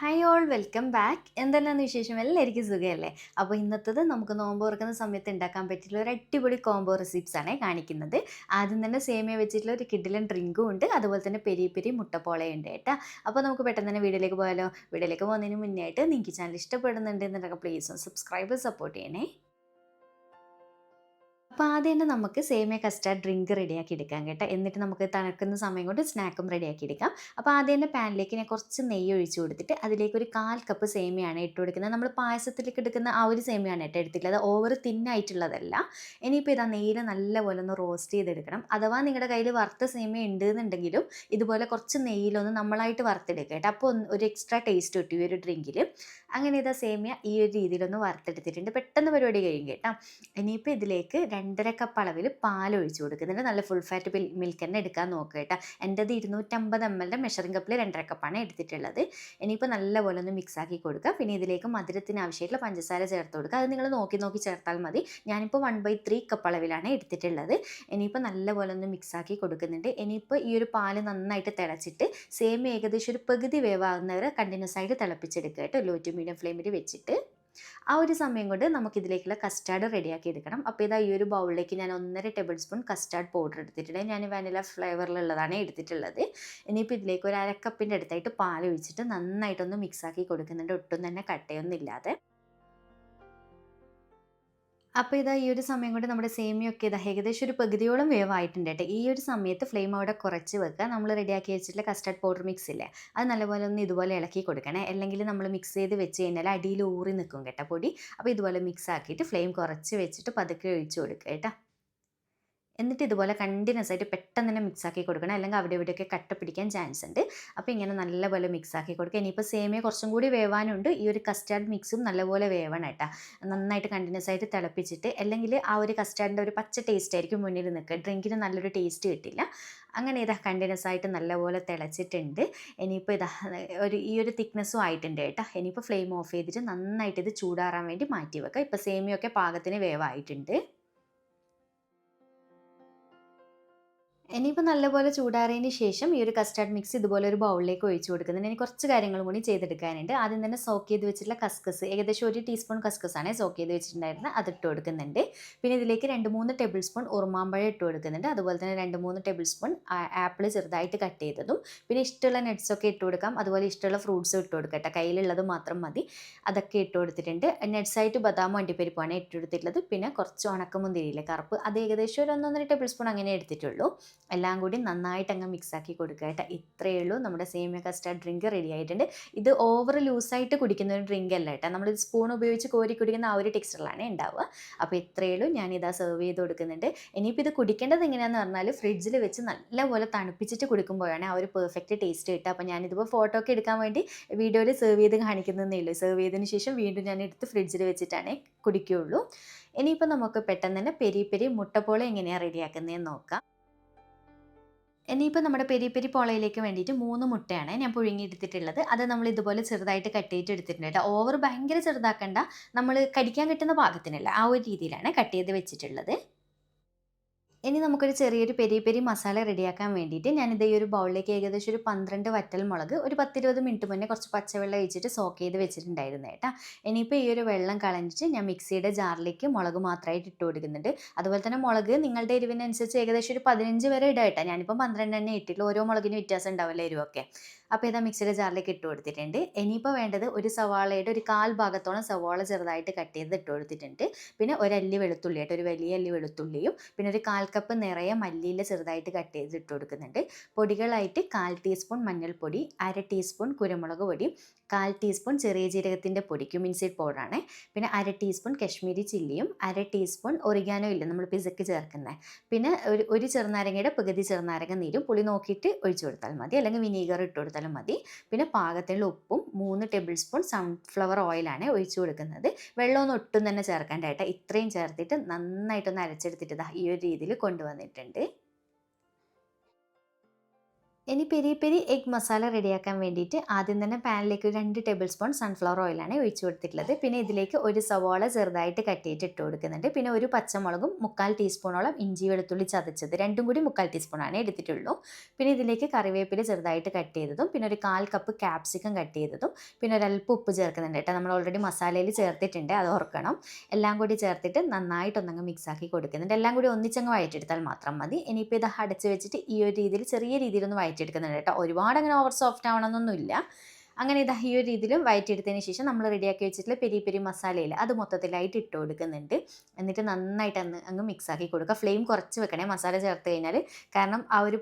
Hi all welcome back എന്തെല്ലാം വിശേഷം? എല്ലാവർക്കും സുഖമല്ലേ? അപ്പോൾ ഇന്നത്തത് നമുക്ക് നോമ്പ് തുറക്കുന്ന സമയത്ത് ഉണ്ടാക്കാൻ പറ്റിയിട്ടുള്ള ഒരു അടിപൊളി കോംബോ റെസിപ്സ് ആണ് കാണിക്കുന്നത്. ആദ്യം തന്നെ സേമിയ വെച്ചിട്ടുള്ള ഒരു കിഡിലൻ ഡ്രിങ്കും ഉണ്ട്. അതുപോലെ തന്നെ പെരി പെരി മുട്ടപ്പോളയുണ്ട് കേട്ടോ. അപ്പോൾ നമുക്ക് പെട്ടെന്ന് തന്നെ വീഡിയോയിലേക്ക് പോയാലോ വീഡിയോയിലേക്ക് പോകുന്നതിന് മുന്നേ ആയിട്ട് നിങ്ങൾക്ക് ചാനൽ ഇഷ്ടപ്പെടുന്നുണ്ട് എന്നുണ്ടെങ്കിൽ പ്ലീസ് സബ്സ്ക്രൈബ് സപ്പോർട്ട് ചെയ്യണേ. അപ്പോൾ ആദ്യം തന്നെ നമുക്ക് സേമിയ കസ്റ്റാർഡ് ഡ്രിങ്ക് റെഡിയാക്കി എടുക്കാം കേട്ടോ. എന്നിട്ട് നമുക്ക് തണുക്കുന്ന സമയം കൊണ്ട് സ്നാക്കും റെഡിയാക്കി എടുക്കാം. അപ്പോൾ ആദ്യം തന്നെ പാനിലേക്ക് ഞാൻ കുറച്ച് നെയ്യ് ഒഴിച്ച് കൊടുത്തിട്ട് അതിലേക്ക് ഒരു കാൽ കപ്പ് സേമിയാണ് ഇട്ട് കൊടുക്കുന്നത്. നമ്മൾ പായസത്തിലേക്ക് എടുക്കുന്ന ആ ഒരു സേമിയാണ് കേട്ടോ എടുത്തിട്ടുള്ളത്. ഓവർ തിന്നായിട്ടുള്ളതല്ല ഇനിയിപ്പോൾ ഇതാ നെയ്യിൽ നല്ലപോലെ ഒന്ന് റോസ്റ്റ് ചെയ്തെടുക്കണം. അഥവാ നിങ്ങളുടെ കയ്യിൽ വറുത്ത സേമിയ ഉണ്ട് എന്നുണ്ടെങ്കിലും ഇതുപോലെ കുറച്ച് നെയ്യിലൊന്ന് നമ്മളായിട്ട് വറുത്തെടുക്കുക കേട്ടോ. അപ്പോൾ ഒരു എക്സ്ട്രാ ടേസ്റ്റ് കിട്ടും ഈ ഒരു ഡ്രിങ്കിൽ അങ്ങനെ ഇതാ സേമിയ ഈ ഒരു രീതിയിലൊന്ന് വറുത്തെടുത്തിട്ടുണ്ട്. പെട്ടെന്ന് പരിപാടി കഴിയും കേട്ടോ. ഇനിയിപ്പോൾ ഇതിലേക്ക് രണ്ടര കപ്പ് അളവിൽ പാൽ ഒഴിച്ചു കൊടുക്കുന്നുണ്ട് നല്ല ഫുൾ ഫാറ്റ് മിൽക്ക് തന്നെ എടുക്കാൻ നോക്കുക കേട്ടോ. എന്റെത് ഇരുന്നൂറ്റമ്പത് എം എല്ലിന്റെ മെഷറിംഗ് കപ്പിൽ രണ്ടര കപ്പാണ് എടുത്തിട്ടുള്ളത്. ഇനിയിപ്പോൾ നല്ലപോലെ ഒന്ന് മിക്സ് ആക്കി കൊടുക്കുക പിന്നെ ഇതിലേക്ക് മധുരത്തിന് ആവശ്യമായിട്ടുള്ള പഞ്ചസാര ചേർത്ത് കൊടുക്കുക അത് നിങ്ങൾ നോക്കി നോക്കി ചേർത്താൽ മതി. ഞാനിപ്പോൾ വൺ ബൈ ത്രീ കപ്പ് അളവിലാണ് എടുത്തിട്ടുള്ളത്. ഇനിയിപ്പോൾ നല്ലപോലെ ഒന്ന് മിക്സ് ആക്കി കൊടുക്കുന്നുണ്ട്. ഇനിയിപ്പോൾ ഈ ഒരു പാൽ നന്നായിട്ട് തിളച്ചിട്ട് സെയിം ഏകദേശം ഒരു പകുതി വേവാകുന്നവരെ കണ്ടിന്യൂസ് ആയിട്ട് തിളപ്പിച്ചെടുക്കുക കേട്ടോ. ലോ ടു മീഡിയം ഫ്ലെയിമിൽ വെച്ചിട്ട്. ആ ഒരു സമയം കൊണ്ട് നമുക്കിതിലേക്കുള്ള കസ്റ്റാർഡ് റെഡിയാക്കി എടുക്കണം. അപ്പോൾ ഇതാ ഈ ഒരു ബൗളിലേക്ക് ഞാൻ ഒന്നര ടേബിൾ സ്പൂൺ കസ്റ്റാർഡ് പൗഡർ എടുത്തിട്ടുണ്ട്. ഞാൻ വാനില ഫ്ലേവറിലുള്ളതാണ് എടുത്തിട്ടുള്ളത്. ഇനിയിപ്പോൾ ഇതിലേക്ക് ഒരു അരക്കപ്പിന്റെ അടുത്തായിട്ട് പാൽ ഒഴിച്ചിട്ട് നന്നായിട്ടൊന്ന് മിക്സാക്കി കൊടുക്കുന്നുണ്ട്. ഒട്ടും തന്നെ കട്ടയൊന്നും ഇല്ലാതെ. അപ്പോൾ ഇതാ ഈ ഒരു സമയം കൊണ്ട് നമ്മുടെ സേമിയൊക്കെ ഇതാ ഏകദേശം ഒരു പകുതിയോളം വേവായിട്ടുണ്ട് കേട്ടോ. ഈ ഒരു സമയത്ത് ഫ്ലെയിം അവിടെ കുറച്ച് വെക്കുക. നമ്മൾ റെഡിയാക്കി വെച്ചിട്ടുള്ള കസ്റ്റർഡ് പൗഡർ മിക്സ് ഇല്ലേ? അത് നല്ലപോലെ ഒന്ന് ഇതുപോലെ ഇളക്കി കൊടുക്കണേ. അല്ലെങ്കിൽ നമ്മൾ മിക്സ് ചെയ്ത് വെച്ച് കഴിഞ്ഞാൽ അടിയിൽ ഊറി നിൽക്കും കേട്ടോ പൊടി. അപ്പോൾ ഇതുപോലെ മിക്സ് ആക്കിയിട്ട് ഫ്ലെയിം കുറച്ച് വെച്ചിട്ട് പതുക്കെ ഒഴിച്ച് കൊടുക്കുക കേട്ടോ. എന്നിട്ട് ഇതുപോലെ കണ്ടിന്യൂസ് ആയിട്ട് പെട്ടെന്ന് തന്നെ മിക്സ് ആക്കി കൊടുക്കണം. അല്ലെങ്കിൽ അവിടെ ഇവിടെയൊക്കെ കട്ട പിടിക്കാൻ ചാൻസ് ഉണ്ട്. അപ്പോൾ ഇങ്ങനെ നല്ലപോലെ മിക്സ് ആക്കി കൊടുക്കുക. ഇനിയിപ്പോൾ സേമിയ കുറച്ചും കൂടി വേവാനുണ്ട്. ഈ ഒരു കസ്റ്റാർഡ് മിക്സും നല്ലപോലെ വേവണം കേട്ടോ. നന്നായിട്ട് കണ്ടിന്യൂസ് ആയിട്ട് തിളപ്പിച്ചിട്ട് അല്ലെങ്കിൽ ആ ഒരു കസ്റ്റാർഡിന്റെ ഒരു പച്ച ടേസ്റ്റ് ആയിരിക്കും മുന്നിൽ നിൽക്കുക. ഡ്രിങ്കിന് നല്ലൊരു ടേസ്റ്റ് കിട്ടില്ല. അങ്ങനെ ഇതാ കണ്ടിന്യൂസ് ആയിട്ട് നല്ലപോലെ തിളച്ചിട്ടുണ്ട്. ഇനിയിപ്പോൾ ഇതാ ഒരു ഈ ഒരു തിക്നെസ്സും ആയിട്ടുണ്ട് കേട്ടോ. ഇനിയിപ്പോൾ ഫ്ലെയിം ഓഫ് ചെയ്തിട്ട് നന്നായിട്ട് ഇത് ചൂടാറാൻ വേണ്ടി മാറ്റി വെക്കുക. ഇപ്പോൾ സേമിയൊക്കെ പാകത്തിന് വേവായിട്ടുണ്ട്. ഇനിയിപ്പോൾ നല്ലപോലെ ചൂടാറിയതിന് ശേഷം ഈ ഒരു കസ്റ്റാർഡ് മിക്സ് ഇതുപോലെ ഒരു ബൗളിലേക്ക് ഒഴിച്ചു കൊടുക്കുന്നുണ്ട്. ഇനി കുറച്ച് കാര്യങ്ങളും കൂടി ചെയ്തെടുക്കാനുണ്ട്. ആദ്യം തന്നെ സോക്ക് ചെയ്ത് വെച്ചിട്ടുള്ള കസ്കസ് ഏകദേശം ഒരു ടീസ്പൂൺ കസ്കസ് ആണ് സോക്ക് ചെയ്ത് വെച്ചിട്ടുണ്ടായിരുന്നത്. അത് ഇട്ട് കൊടുക്കുന്നുണ്ട്. പിന്നെ ഇതിലേക്ക് രണ്ട് മൂന്ന് ടേബിൾ സ്പൂൺ ഉറുമാമ്പഴം ഇട്ട് കൊടുക്കുന്നുണ്ട്. അതുപോലെ തന്നെ രണ്ട് മൂന്ന് ടേബിൾ സ്പൂൺ ആപ്പിൾ ചെറുതായിട്ട് കട്ട് ചെയ്തതും. പിന്നെ ഇഷ്ടമുള്ള നട്ട്സ് ഒക്കെ ഇട്ട് കൊടുക്കാം. അതുപോലെ ഇഷ്ടമുള്ള ഫ്രൂട്ട്സും ഇട്ട് കൊടുക്കട്ടെ. കയ്യിലുള്ളത് മാത്രം മതി. അതൊക്കെ ഇട്ട് കൊടുത്തിട്ടുണ്ട്. നട്ട്സായിട്ട് ബദാമും അണ്ടിപ്പരിപ്പാണ് ഇട്ട് കൊടുത്തിട്ടുള്ളത്. പിന്നെ കുറച്ച് ഉണക്കമുന്തിരിയിലെ കറുപ്പ്. അത് ഏകദേശം ഒരു ഒന്നൊന്നര ടേബിൾ സ്പൂൺ അങ്ങനെ എടുത്തിട്ടുള്ളൂ. എല്ലാം കൂടി നന്നായിട്ട് അങ്ങ് മിക്സ് ആക്കി കൊടുക്കുക കേട്ടോ. ഇത്രയേ ഉള്ളൂ. നമ്മുടെ സേമിയ കസ്റ്റാർഡ് ഡ്രിങ്ക് റെഡി ആയിട്ടുണ്ട്. ഇത് ഓവർ ലൂസായിട്ട് കുടിക്കുന്ന ഒരു ഡ്രിങ്ക് അല്ല കേട്ടോ. നമ്മൾ സ്പൂൺ ഉപയോഗിച്ച് കോരി കുടിക്കുന്ന ആ ഒരു ടെക്സ്റ്ററിലാണ് ഉണ്ടാവുക. അപ്പോൾ ഇത്രയേ ഉള്ളൂ. ഞാനിതാ സെർവ് ചെയ്ത് കൊടുക്കുന്നുണ്ട്. ഇനിയിപ്പോൾ ഇത് കുടിക്കേണ്ടത് എങ്ങനെയാണെന്ന് പറഞ്ഞാൽ ഫ്രിഡ്ജിൽ വെച്ച് നല്ലപോലെ തണുപ്പിച്ചിട്ട് കുടിക്കുമ്പോഴാണ് ആ ഒരു പെർഫെക്റ്റ് ടേസ്റ്റ് കിട്ടുക. അപ്പോൾ ഞാനിതിപ്പോൾ ഫോട്ടോ ഒക്കെ എടുക്കാൻ വേണ്ടി വീഡിയോയിൽ സെർവ് ചെയ്ത് കാണിക്കുന്നതേ ഉള്ളൂ. സെർവ് ചെയ്തതിന് ശേഷം വീണ്ടും ഞാൻ എടുത്ത് ഫ്രിഡ്ജിൽ വെച്ചിട്ടാണ് കുടിക്കുകയുള്ളൂ. ഇനിയിപ്പോൾ നമുക്ക് പെട്ടെന്ന് തന്നെ പെരി പെരി മുട്ടപ്പോളെ എങ്ങനെയാണ് റെഡിയാക്കുന്നതെന്ന് നോക്കാം. ഇനിയിപ്പോൾ നമ്മുടെ പെരി പെരി പോളയിലേക്ക് വേണ്ടിയിട്ട് മൂന്ന് മുട്ടയാണ് ഞാൻ പുഴുങ്ങിയെടുത്തിട്ടുള്ളത്. അത് നമ്മൾ ഇതുപോലെ ചെറുതായിട്ട് കട്ട് ചെയ്തിട്ട് എടുത്തിട്ടുണ്ട് കേട്ടോ. ഓവർ ഭയങ്കര ചെറുതാക്കണ്ട. നമ്മൾ കടിക്കാൻ കിട്ടുന്ന പാകത്തിനല്ല ആ ഒരു രീതിയിലാണ് കട്ട് ചെയ്ത് വെച്ചിട്ടുള്ളത്. ഇനി നമുക്കൊരു ചെറിയൊരു പെരി പെരി മസാല റെഡിയാക്കാൻ വേണ്ടിയിട്ട് ഞാനിത് ഈ ഒരു ബൗളിലേക്ക് ഏകദേശം ഒരു പന്ത്രണ്ട് വറ്റൽ മുളക് ഒരു പത്തിരുപത് മിനിറ്റ് മുന്നേ കുറച്ച് പച്ചവെള്ളം ഒഴിച്ചിട്ട് സോക്ക് ചെയ്ത് വെച്ചിട്ടുണ്ടായിരുന്നു കേട്ടോ ഇനിയിപ്പോൾ ഈ ഒരു വെള്ളം കളഞ്ഞിട്ട് ഞാൻ മിക്സിയുടെ ജാറിലേക്ക് മുളക് മാത്രമായിട്ട് ഇട്ട് കൊടുക്കുന്നുണ്ട്. അതുപോലെ തന്നെ മുളക് നിങ്ങളുടെ എരിവിനനുസരിച്ച് ഏകദേശം ഒരു പതിനഞ്ച് വരെ ഇടാം കേട്ടോ ഞാനിപ്പോൾ പന്ത്രണ്ട് തന്നെ ഇട്ടിട്ടുള്ളൂ. ഓരോ മുളകിന് വ്യത്യാസം ഉണ്ടാവില്ല എരിവൊക്കെ. അപ്പോൾ ഇതാ മിക്സിയുടെ ജാറിലേക്ക് ഇട്ട് കൊടുത്തിട്ടുണ്ട്. ഇനിയിപ്പോൾ വേണ്ടത് ഒരു സവാളയുടെ ഒരു കാൽ ഭാഗത്തോളം സവാള ചെറുതായിട്ട് കട്ട് ചെയ്ത് ഇട്ട് കൊടുത്തിട്ടുണ്ട്. പിന്നെ ഒരു അല്ലി വെളുത്തുള്ളി ആയിട്ട് ഒരു വലിയ അല്ലി വെളുത്തുള്ളിയും പിന്നെ ഒരു കാൽ കപ്പ് നിറയെ മല്ലിയില ചെറുതായിട്ട് കട്ട് ചെയ്ത് ഇട്ട് കൊടുക്കുന്നുണ്ട്. പൊടികളായിട്ട് കാൽ ടീസ്പൂൺ മഞ്ഞൾപ്പൊടി അര ടീസ്പൂൺ കുരുമുളക് പൊടി കാൽ ടീസ്പൂൺ ചെറിയ ജീരകത്തിന്റെ പൊടി ക്യുമിൻ സീഡ് പൗഡറാണ് പിന്നെ അര ടീസ്പൂൺ കശ്മീരി ചില്ലിയും അര ടീസ്പൂൺ ഒറിഗാനോ ഇല്ല നമ്മൾ പിസക്ക് ചേർക്കുന്നത് പിന്നെ ഒരു ഒരു ചെറുനാരങ്ങയുടെ പകുതി ചെറുനാരങ്ങ നീരും പുളി നോക്കിയിട്ട് ഒഴിച്ചു കൊടുത്താൽ മതി. അല്ലെങ്കിൽ വിനീഗർ ഇട്ട് കൊടുത്താലും മതി. പിന്നെ പാകത്തിനുള്ള ഉപ്പും മൂന്ന് ടേബിൾ സ്പൂൺ സൺഫ്ലവർ ഓയിലാണ് ഒഴിച്ചു കൊടുക്കുന്നത്. വെള്ളമൊന്നും ഒട്ടും തന്നെ ചേർക്കാണ്ടായിട്ട്. ഇത്രയും ചേർത്തിട്ട് നന്നായിട്ടൊന്ന് അരച്ചെടുത്തിട്ട് ഈ ഒരു രീതിയിൽ കൊണ്ടുവന്നിട്ടുണ്ട്. ഇനി പെരി പെരി എഗ് മസാല റെഡിയാക്കാൻ വേണ്ടിയിട്ട് ആദ്യം തന്നെ പാനിലേക്ക് ഒരു രണ്ട് ടേബിൾ സ്പൂൺ സൺഫ്ലവർ ഓയിലാണ് ഒഴിച്ചു കൊടുത്തിട്ടുള്ളത്. പിന്നെ ഇതിലേക്ക് ഒരു സവാള ചെറുതായിട്ട് കട്ട് ചെയ്തിട്ട് ഇട്ട് കൊടുക്കുന്നുണ്ട്. പിന്നെ ഒരു പച്ചമുളകും മുക്കാൽ ടീസ്പൂണോളം ഇഞ്ചി വെളുത്തുള്ളി ചതച്ചത് രണ്ടും കൂടി മുക്കാൽ ടീസ്പൂണാണ് എടുത്തിട്ടുള്ളൂ. പിന്നെ ഇതിലേക്ക് കറിവേപ്പില ചെറുതായിട്ട് കട്ട് ചെയ്തതും പിന്നെ ഒരു കാൽ കപ്പ് ക്യാപ്സിക്കം കട്ട് ചെയ്തതും പിന്നെ ഒരല്പം ഉപ്പ് ചേർക്കുന്നുണ്ട് കേട്ടോ. നമ്മൾ ഓൾറെഡി മസാലയിൽ ചേർത്തിട്ടുണ്ട് അത് ഓർക്കണം. എല്ലാം കൂടി ചേർത്തിട്ട് നന്നായിട്ടൊന്നങ്ങ് മിക്സ് ആക്കി കൊടുക്കുന്നുണ്ട്. എല്ലാം കൂടി ഒന്നിച്ചങ്ങ് വഴറ്റിയെടുത്താൽ മാത്രം മതി. ഇനിയിപ്പോൾ ഇത് അടച്ച് വെച്ചിട്ട് ഈ ഒരു രീതിയിൽ ചെറിയ രീതിയിലൊന്ന് വഴറ്റിയെടുക്കുന്നുണ്ട് കേട്ടോ. ഒരുപാട് അങ്ങനെ ഓവർ സോഫ്റ്റ് ആവണമെന്നൊന്നുമില്ല അങ്ങനെ ഇതാ ഈ ഒരു രീതിയിലും വയറ്റിയെടുത്തതിന് ശേഷം നമ്മൾ റെഡിയാക്കി വെച്ചിട്ടുള്ള പെരി പെരി മസാലയിൽ അത് മൊത്തത്തിലായിട്ട് ഇട്ട് കൊടുക്കുന്നുണ്ട്. എന്നിട്ട് നന്നായിട്ട് അന്ന് അങ്ങ് മിക്സാക്കി കൊടുക്കുക. ഫ്ലെയിം കുറച്ച് വെക്കണേ. മസാല ചേർത്ത് കഴിഞ്ഞാൽ കാരണം ആ ഒരു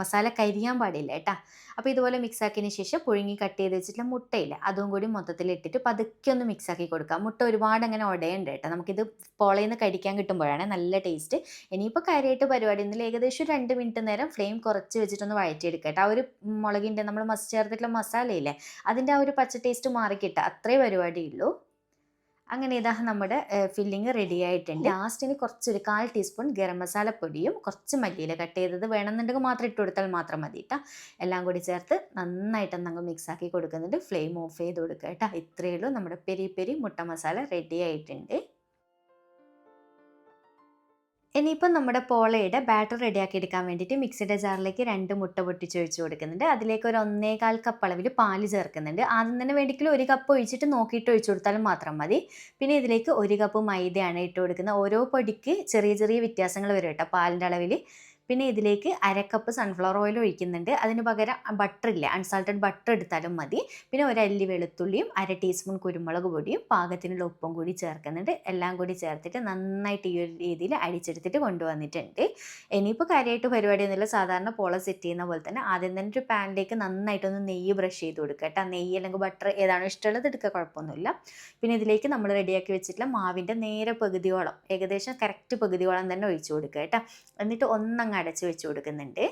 മസാല കരിയാൻ പാടില്ല കേട്ടാ. അപ്പോൾ ഇതുപോലെ മിക്സാക്കിയതിന് ശേഷം പുഴുങ്ങി കട്ട് ചെയ്ത് വെച്ചിട്ടുള്ള മുട്ടയില്ല. അതും കൂടി മൊത്തത്തിൽ ഇട്ടിട്ട് പതുക്കെ ഒന്ന് മിക്സാക്കി കൊടുക്കുക. മുട്ട ഒരുപാട് അങ്ങനെ ഉടയുണ്ട് കേട്ടോ. നമുക്കിത് പോളയിൽ നിന്ന് കടിക്കാൻ കിട്ടുമ്പോഴാണ് നല്ല ടേസ്റ്റ് ഇനിയിപ്പോൾ കാര്യമായിട്ട് പരിപാടി ഒന്നുമില്ല ഏകദേശം രണ്ട് മിനിറ്റ് നേരം ഫ്ലെയിം കുറച്ച് വെച്ചിട്ടൊന്ന് വഴറ്റിയെടുക്കുക കേട്ടോ. ആ ഒരു മുളകിന്റെ നമ്മൾ മസ് ചേർത്തിട്ടുള്ള മസാലയില്ലേ? അതിന്റെ ആ ഒരു പച്ച ടേസ്റ്റ് മാറിക്കിട്ടുക അത്രേ പരിപാടിയുള്ളൂ. അങ്ങനെ ഇതാ നമ്മുടെ ഫില്ലിങ് റെഡി ആയിട്ടുണ്ട്. ലാസ്റ്റിന് കുറച്ചൊരു കാൽ ടീസ്പൂൺ ഗരം മസാല പൊടിയും കുറച്ച് മല്ലിയില കട്ട് ചെയ്തത് വേണമെന്നുണ്ടെങ്കിൽ മാത്രം ഇട്ട് കൊടുത്താൽ മാത്രം മതി കേട്ടോ എല്ലാം കൂടി ചേർത്ത് നന്നായിട്ട് അങ്ങ് മിക്സ് ആക്കി കൊടുക്കുന്നുണ്ട്. ഫ്ലെയിം ഓഫ് ചെയ്ത് കൊടുക്കുക കേട്ടോ ഇത്രയേ ഉള്ളൂ. നമ്മുടെ പെരി പെരി മുട്ട മസാല റെഡി ആയിട്ടുണ്ട്. ഇനിയിപ്പം നമ്മുടെ പോളയുടെ ബാറ്റർ റെഡിയാക്കി എടുക്കാൻ വേണ്ടിയിട്ട് മിക്സിയുടെ ജാറിലേക്ക് രണ്ട് മുട്ട പൊട്ടിച്ച് ഒഴിച്ച് കൊടുക്കുന്നുണ്ട്. അതിലേക്ക് ഒരു ഒന്നേകാൽ കപ്പ് അളവിൽ പാൽ ചേർക്കുന്നുണ്ട്. ആദ്യം തന്നെ വേണ്ടിക്കലും ഒരു കപ്പ് ഒഴിച്ചിട്ട് നോക്കിയിട്ട് ഒഴിച്ചു കൊടുത്താലും മാത്രം മതി. പിന്നെ ഇതിലേക്ക് ഒരു കപ്പ് മൈദയാണ് ഇട്ട് കൊടുക്കുന്നത്. ഓരോ പൊടിക്ക് ചെറിയ ചെറിയ വ്യത്യാസങ്ങൾ വരും കേട്ടോ പാലിന്റെ അളവിൽ പിന്നെ ഇതിലേക്ക് അരക്കപ്പ് കപ്പ് സൺഫ്ലവർ ഓയിൽ ഒഴിക്കുന്നുണ്ട്. അതിന് പകരം ബട്ടർ ഇല്ല അൺസാൾട്ടഡ് ബട്ടർ എടുത്താലും മതി. പിന്നെ ഒരു അല്ലി വെളുത്തുള്ളിയും അര ടീസ്പൂൺ കുരുമുളക് പൊടിയും പാകത്തിനുള്ള ഉപ്പും കൂടി ചേർക്കുന്നുണ്ട്. എല്ലാം കൂടി ചേർത്തിട്ട് നന്നായിട്ട് ഈ ഒരു രീതിയിൽ അടിച്ചെടുത്തിട്ട് കൊണ്ടുവന്നിട്ടുണ്ട്. ഇനിയിപ്പോൾ കാര്യമായിട്ട് പരിപാടിയൊന്നുമില്ല സാധാരണ പോള സെറ്റ് ചെയ്യുന്ന പോലെ തന്നെ ആദ്യം തന്നെ ഒരു പാനിലേക്ക് നന്നായിട്ടൊന്ന് നെയ്യ് ബ്രഷ് ചെയ്ത് കൊടുക്കുക കേട്ടോ. നെയ്യ് അല്ലെങ്കിൽ ബട്ടർ ഏതാണോ ഇഷ്ടമുള്ളത് എടുക്കുക കുഴപ്പമൊന്നുമില്ല. പിന്നെ ഇതിലേക്ക് നമ്മൾ റെഡിയാക്കി വെച്ചിട്ടുള്ള മാവിന്റെ നേരെ പകുതിയോളം ഏകദേശം കറക്റ്റ് പകുതിയോളം തന്നെ ഒഴിച്ചു കൊടുക്കുക കേട്ടോ. എന്നിട്ട് ഒന്നങ്ങ് അടച്ച് വെച്ച് കൊടുക്കുന്നുണ്ട്.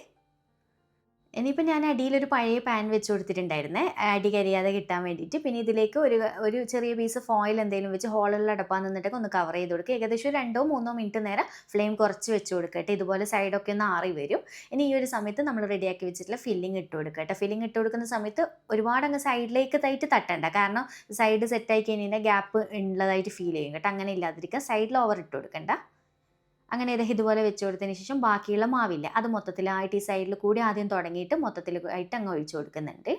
ഇനിയിപ്പോൾ ഞാൻ അടിയിലൊരു പഴയ പാൻ വെച്ച് കൊടുത്തിട്ടുണ്ടായിരുന്നേ. അടി കരിയാതെ കിട്ടാൻ വേണ്ടിയിട്ട്. പിന്നെ ഇതിലേക്ക് ഒരു ഒരു ചെറിയ പീസ് ഫോയിൽ എന്തെങ്കിലും വെച്ച് ഹോളുള്ള അടപ്പാൻ നിന്നിട്ടൊക്കെ ഒന്ന് കവർ ചെയ്ത് കൊടുക്കുക. ഏകദേശം രണ്ടോ മൂന്നോ മിനിറ്റ് നേരം ഫ്ലെയിം കുറച്ച് വെച്ച് കൊടുക്കട്ടെ. ഇതുപോലെ സൈഡൊക്കെ ഒന്ന് ആറി വരും. ഇനി ഈ ഒരു സമയത്ത് നമ്മൾ റെഡിയാക്കി വെച്ചിട്ടുള്ള ഫില്ലിംഗ് ഇട്ട് കൊടുക്കട്ടെ ഫില്ലിംഗ് ഇട്ട് കൊടുക്കുന്ന സമയത്ത് ഒരുപാട് അങ്ങ് സൈഡിലേക്ക് തൈറ്റ് തട്ടണ്ട. കാരണം സൈഡ് സെറ്റായി കഴിഞ്ഞാൽ ഗ്യാപ്പ് ഉള്ളതായിട്ട് ഫീൽ ചെയ്യും കേട്ടോ. അങ്ങനെ ഇല്ലാതിരിക്കുക. സൈഡിൽ ഓവർ ഇട്ട് കൊടുക്കണ്ട. അങ്ങനെ ഇത് ഇതുപോലെ വെച്ച് കൊടുത്തതിന് ശേഷം ബാക്കിയുള്ള മാവില്ല. അത് മൊത്തത്തിലായിട്ട് ഈ സൈഡിൽ കൂടി ആദ്യം തുടങ്ങിയിട്ട് മൊത്തത്തിൽ ആയിട്ട് അങ്ങ് ഒഴിച്ചു കൊടുക്കുന്നുണ്ട്.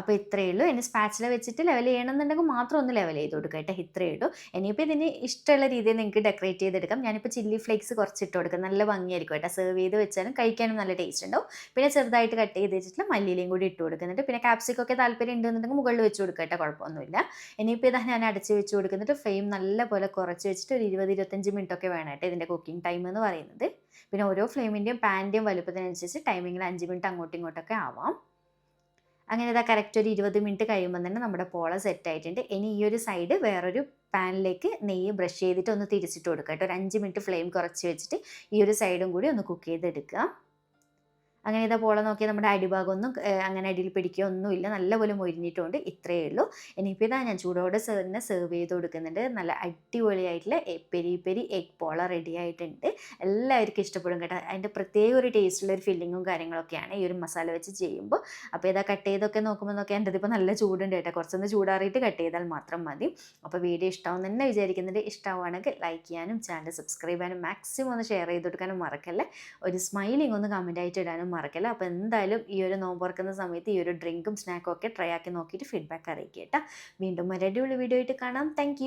അപ്പോൾ ഇത്രയേ ഉള്ളൂ. ഇനി സ്പാച്ചില വെച്ചിട്ട് ലെവൽ ചെയ്യണമെന്നുണ്ടെങ്കിൽ മാത്രം ഒന്ന് ലെവൽ ചെയ്ത് കൊടുക്കുക കേട്ടോ. ഇത്രയേ ഉള്ളൂ. ഇനിയിപ്പോൾ ഇതിന് ഇഷ്ടമുള്ള രീതിയിൽ നിങ്ങൾക്ക് ഡെക്കറേറ്റ് ചെയ്തെടുക്കാം. ഞാനിപ്പോൾ ചില്ലി ഫ്ലേക്സ് കുറച്ച് ഇട്ട് കൊടുക്കാം. നല്ല ഭംഗിയായിരിക്കും കേട്ടോ. സെർവ് ചെയ്ത് വെച്ചാലും കഴിക്കാനും നല്ല ടേസ്റ്റ് ഉണ്ടാവും. പിന്നെ ചെറുതായിട്ട് കട്ട് ചെയ്ത് വെച്ചിട്ട് മല്ലിയിലയും കൂടി ഇട്ട് കൊടുക്കുന്നുണ്ട് പിന്നെ ക്യാപ്സിക്കൊക്കെ താല്പര്യം ഉണ്ടെന്നുണ്ടെങ്കിൽ മുകളിൽ വെച്ച് കൊടുക്കുക കേട്ടോ. കുഴപ്പമൊന്നുമില്ല. ഇനിയിപ്പോൾ ഇതാ ഞാൻ അടച്ച് വെച്ച് കൊടുക്കുന്നിട്ട് ഫ്ലെയിം നല്ല പോലെ കുറച്ച് വെച്ചിട്ട് ഒരു ഇരുപത് ഇരുപത്തഞ്ച് മിനിറ്റ് ഒക്കെ വേണം കേട്ടോ ഇതിന്റെ കുക്കിംഗ് ടൈം എന്ന് പറയുന്നത്. പിന്നെ ഓരോ ഫ്ലെയിമിന്റെയും പാന്റെയും വലുപ്പത്തിനനുസരിച്ച് ടൈമിങ്ങിൽ അഞ്ച് മിനിറ്റ് അങ്ങോട്ടും ഇങ്ങോട്ടൊക്കെ ആവാം. അങ്ങനെ ഇതാ കറക്റ്റ് ഒരു ഇരുപത് മിനിറ്റ് കഴിയുമ്പോൾ തന്നെ നമ്മുടെ പോള സെറ്റ് ആയിട്ടുണ്ട്. ഇനി ഈ ഒരു സൈഡ് വേറൊരു പാനിലേക്ക് നെയ്യ് ബ്രഷ് ചെയ്തിട്ട് ഒന്ന് തിരിച്ചിട്ട് കൊടുക്കുക കേട്ടോ. ഒരു അഞ്ച് മിനിറ്റ് ഫ്ലെയിം കുറച്ച് വെച്ചിട്ട് ഈ ഒരു സൈഡും കൂടി ഒന്ന് കുക്ക് ചെയ്തെടുക്കുക അങ്ങനെ ഇതാ പോള നോക്കിയാൽ നമ്മുടെ അടിഭാഗമൊന്നും അങ്ങനെ അടിയിൽ പിടിക്കുകയോ ഒന്നുമില്ല നല്ലപോലെ മൊരിഞ്ഞിട്ടുണ്ട്. ഇത്രയേ ഉള്ളൂ. ഇനിയിപ്പോൾ ഇതാ ഞാൻ ചൂടോടെ തന്നെ സെർവ് ചെയ്ത് കൊടുക്കുന്നുണ്ട്. നല്ല അടിപൊളിയായിട്ടുള്ള പെരി പെരി എഗ് പോള റെഡി ആയിട്ടുണ്ട്. എല്ലാവർക്കും ഇഷ്ടപ്പെടും കേട്ടോ. അതിന്റെ പ്രത്യേക ഒരു ടേസ്റ്റുള്ള ഒരു ഫില്ലിങ്ങും കാര്യങ്ങളൊക്കെയാണ് ഈ ഒരു മസാല വെച്ച് ചെയ്യുമ്പോൾ അപ്പോൾ ഇതാ കട്ട് ചെയ്തൊക്കെ നോക്കുമ്പോൾ നോക്കിയാൽ എന്റെ ഇപ്പോൾ നല്ല ചൂടുണ്ട് കേട്ടോ. കുറച്ചൊന്ന് ചൂടാറിയിട്ട് കട്ട് ചെയ്താൽ മാത്രം മതി. അപ്പോൾ വീഡിയോ ഇഷ്ടമാവും തന്നെ വിചാരിക്കുന്നുണ്ട്. ഇഷ്ടമാവുകയാണെങ്കിൽ ലൈക്ക് ചെയ്യാനും ചാനൽ സബ്സ്ക്രൈബ് ചെയ്യാനും മാക്സിമം ഒന്ന് ഷെയർ ചെയ്ത് കൊടുക്കാനും മറക്കല്ലേ. ഒരു സ്മൈലിംഗ് ഒന്ന് കമന്റ് ആയിട്ട് ഇടാനും മറക്കല്ല? അപ്പോൾ എന്തായാലും ഈ ഒരു നോമ്പ് തുറക്കുന്ന സമയത്ത് ഈ ഒരു ഡ്രിങ്കും സ്നാക്കും ഒക്കെ ട്രൈ ആക്കി നോക്കിയിട്ട് ഫീഡ്ബാക്ക് അറിയിക്കുക കേട്ടോ. വീണ്ടും ഒരു അടിപൊളി വീഡിയോ ആയിട്ട് കാണാം. താങ്ക്